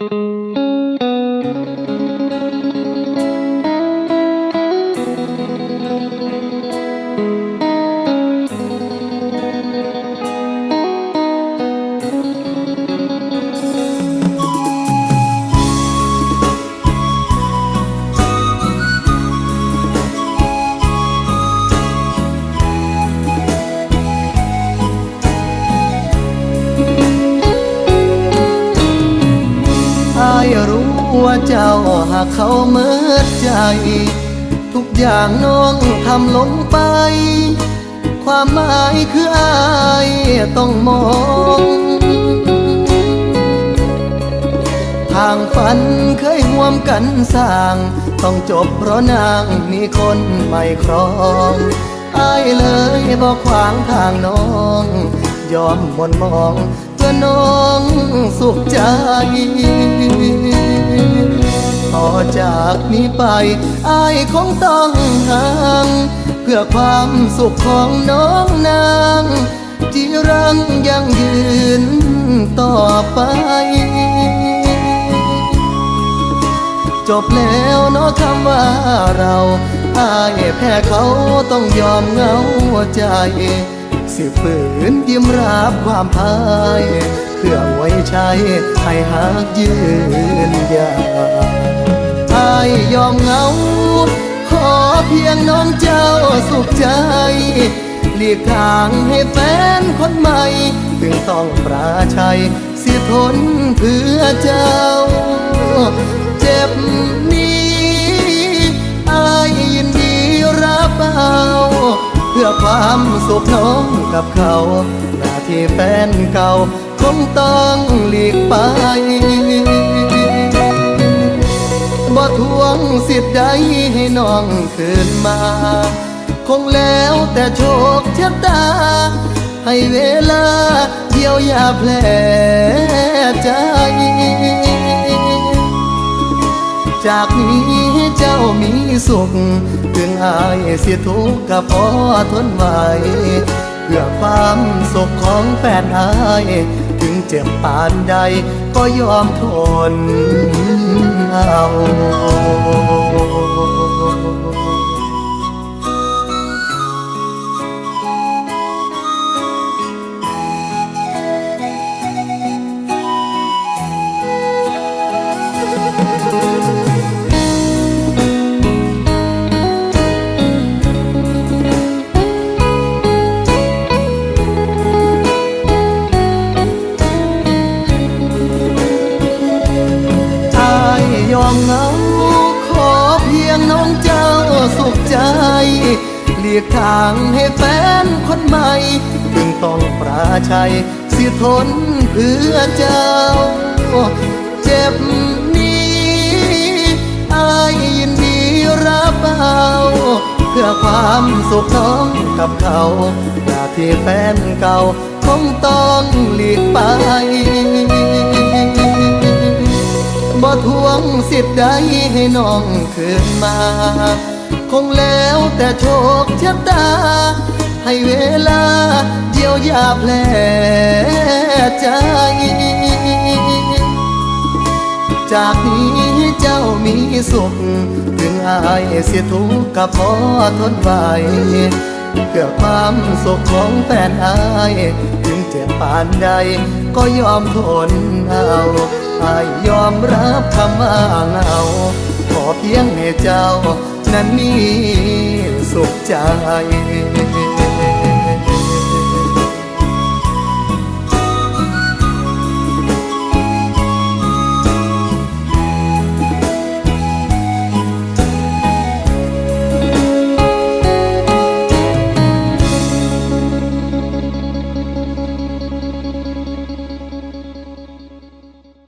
อ ว่าเจ้าหากเขาเมิดใจ ทุกอย่างน้องทำลงไป ความหมายคืออายต้องมอง ทางฝันเคยห่วมกันสร้าง ต้องจบเพราะนางมีคนใหม่ครองอายเลยบอกขวางทางน้อง ยอมมนมองเพื่อน้องสุขใจต่อจากนี้ไปอายคงต้องห่าง เพื่อความสุขของน้องนางจีรังยังยืนต่อไป จบแล้วเนาะคำว่าเราอายแพ้เขาต้องยอมเหงาใจ สิฝืนยิ้มรับความพ่าย เพื่อไว้ใช้ให้หากยืนยาวอยอมเหงา ขอเพียงน้องเจ้าสุขใจหลีกทางให้แฟนคนใหม่ถึงต้องปราชัยเสียทนเพื่อเจ้า กับเขา หน้าที่แฟนเก่าคงต้องหลีกไปบ่ทวงสิทธิ์ใดให้น้องคืนมา คงแล้วแต่โชคชะตา ให้เวลาเยียวยาแผลใจ จากนี้เจ้ามีสุข ถึงอายเสียทุกข์ก็พอทนไหว เพื่อความสุขของแฟนอาย ถึงเจ็บปานใดก็ยอมทนเอา สุขใจ เลียกทางให้แฟนคนใหม่ถึงต้องปราชัยเสียทนเพื่อเจ้า เจ็บนี้อายยินดีรับเอาเพื่อความสุขน้องกับเขาหน้าที่แฟนเก่าคงต้องหลีกไปบ่ทวงสิทธิ์ใดให้น้องคืนมา คงแล้วแต่โชคชะตา ให้เวลาเยียวยาแผลใจ จากนี้เจ้ามีสุข ถึงอายเสียทุกข์ก็พอทนไหวเพื่อความสุขของแฟนอายถึงเจ็บปานใด ก็ยอมทนเอาอายยอมรับคำว่าเงาขอเพียงให้เจ้า นั้นมีสุขใจ